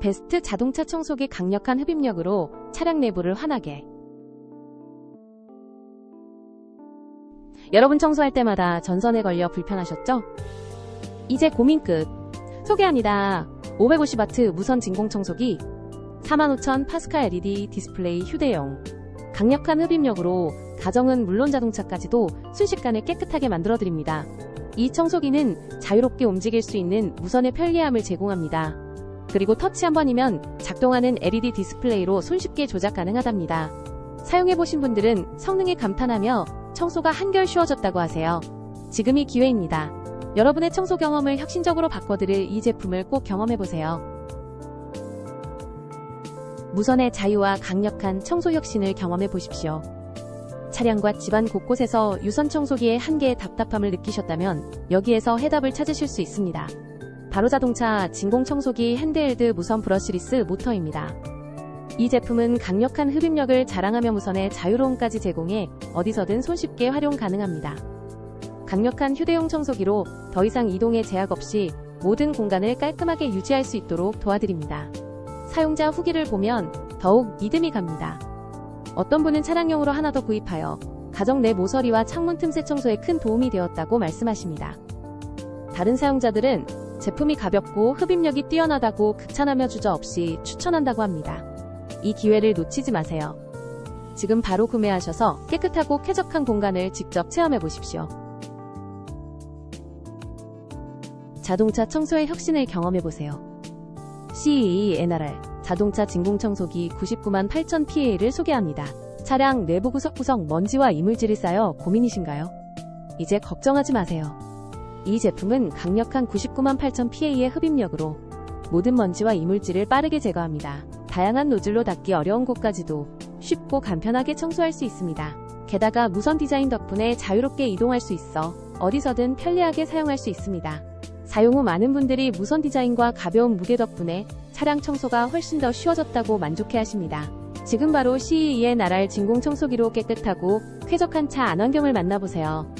베스트 자동차 청소기 강력한 흡입력으로 차량 내부를 환하게. 여러분 청소할 때마다 전선에 걸려 불편하셨죠? 이제 고민 끝. 소개합니다. 550W 무선 진공 청소기 45,000 파스칼 LED 디스플레이 휴대용 강력한 흡입력으로 가정은 물론 자동차까지도 순식간에 깨끗하게 만들어드립니다. 이 청소기는 자유롭게 움직일 수 있는 무선의 편리함을 제공합니다. 그리고 터치 한 번이면 작동하는 LED 디스플레이로 손쉽게 조작 가능하답니다. 사용해보신 분들은 성능에 감탄하며 청소가 한결 쉬워졌다고 하세요. 지금이 기회입니다. 여러분의 청소 경험을 혁신적으로 바꿔드릴 이 제품을 꼭 경험해보세요. 무선의 자유와 강력한 청소 혁신을 경험해보십시오. 차량과 집안 곳곳에서 유선 청소기의 한계의 답답함을 느끼셨다면 여기에서 해답을 찾으실 수 있습니다. 바로 자동차 진공 청소기 핸드헬드 무선 브러쉬리스 모터입니다. 이 제품은 강력한 흡입력을 자랑하며 무선의 자유로움까지 제공해 어디서든 손쉽게 활용 가능합니다. 강력한 휴대용 청소기로 더 이상 이동에 제약 없이 모든 공간을 깔끔하게 유지할 수 있도록 도와드립니다. 사용자 후기를 보면 더욱 믿음이 갑니다. 어떤 분은 차량용으로 하나 더 구입하여 가정 내 모서리와 창문 틈새 청소에 큰 도움이 되었다고 말씀하십니다. 다른 사용자들은 제품이 가볍고 흡입력이 뛰어나다고 극찬하며 주저없이 추천한다고 합니다. 이 기회를 놓치지 마세요. 지금 바로 구매하셔서 깨끗하고 쾌적한 공간을 직접 체험해 보십시오. 자동차 청소의 혁신을 경험해 보세요. CE NRR 자동차 진공 청소기 99만 8천 PA를 소개합니다. 차량 내부 구석구석 먼지와 이물질이 쌓여 고민이신가요? 이제 걱정하지 마세요. 이 제품은 강력한 99만 8천 PA의 흡입력으로 모든 먼지와 이물질을 빠르게 제거합니다. 다양한 노즐로 닿기 어려운 곳까지도 쉽고 간편하게 청소할 수 있습니다. 게다가 무선 디자인 덕분에 자유롭게 이동할 수 있어 어디서든 편리하게 사용할 수 있습니다. 사용 후 많은 분들이 무선 디자인과 가벼운 무게 덕분에 차량 청소가 훨씬 더 쉬워졌다고 만족해 하십니다. 지금 바로 CE의 나랄 진공 청소기로 깨끗하고 쾌적한 차 안환경을 만나보세요.